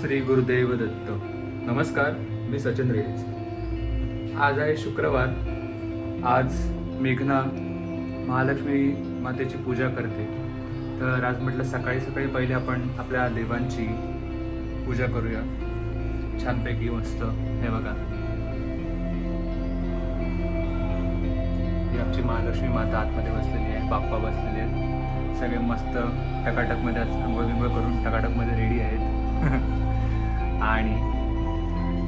श्री गुरुदेव दत्त. नमस्कार मी सचिन रेड्डी. आज आहे शुक्रवार. आज मेघना महालक्ष्मी मातेची पूजा करते. तर आज म्हटलं सकाळी सकाळी पहिले आपण आपल्या देवांची पूजा करूया. छानपैकी मस्त. हे बघा. ही आमची महालक्ष्मी माता आतमध्ये बसलेली आहे बाप्पा बसलेले आहेत. सगळे मस्त टकाटकमध्ये आज आंघोळ करून टकाटकमध्ये रेडी आहेत. आणि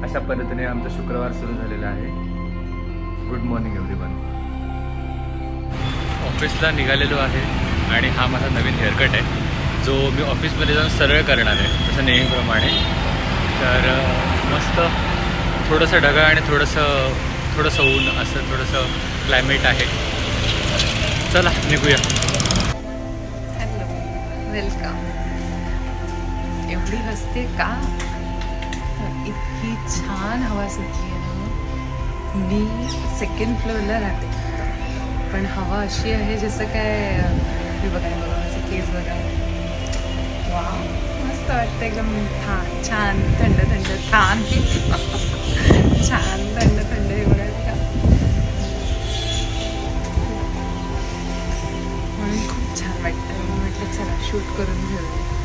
अशा पद्धतीने आमचा शुक्रवार सुरू झालेला आहे. गुड मॉर्निंग एव्हरीवन ऑफिसला निघालेलो आहे आणि हा माझा नवीन हेअरकट आहे. जो मी ऑफिसमध्ये जाऊन सरळ करणार आहे तसं नेहमीप्रमाणे. तर मस्त थोडंसं ढगाळ आणि थोडंसं थोडंसं ऊन असं थोडंसं क्लायमेट आहे. चला निघूया. हॅलो वेलकम एवढी हसते का? इतकी छान हवा सुटली आहे ना. मी सेकंड फ्लोअरला राहते. पण हवा अशी आहे जसं काय मी बघाय बघा माझे केस बघा. वा मस्त वाटतं एकदम थान छान थंड थंड छान छान थंड थंड हे बघा. का म्हणून खूप छान वाटतं म्हटलं चला शूट करून घेऊया.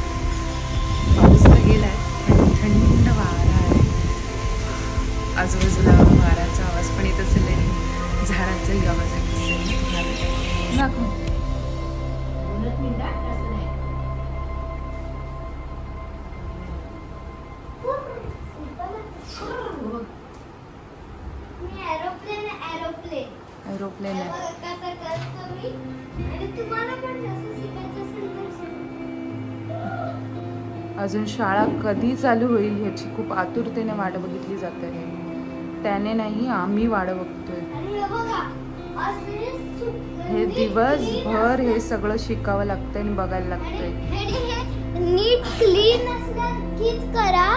जसं अजून शाळा कधी चालू होईल ह्याची खूप आतुरतेने वाट बघितली जाते. त्याने नाही आम्ही वाट बघतोय. हे हे दिवसभर हे सगळं शिकावं लागतंय आणि बघायला लागतंय. नीट क्लीन करा.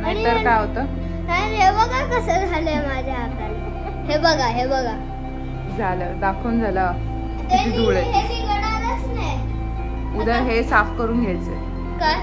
नाहीतर काय होतं? हे बघा कसं झालंय माझ्या हाताला हे बघा हे बघा. झालं दाखवून झालं. किती धूळ आहे. हे उद्या हे साफ करून घ्यायचंय. काय?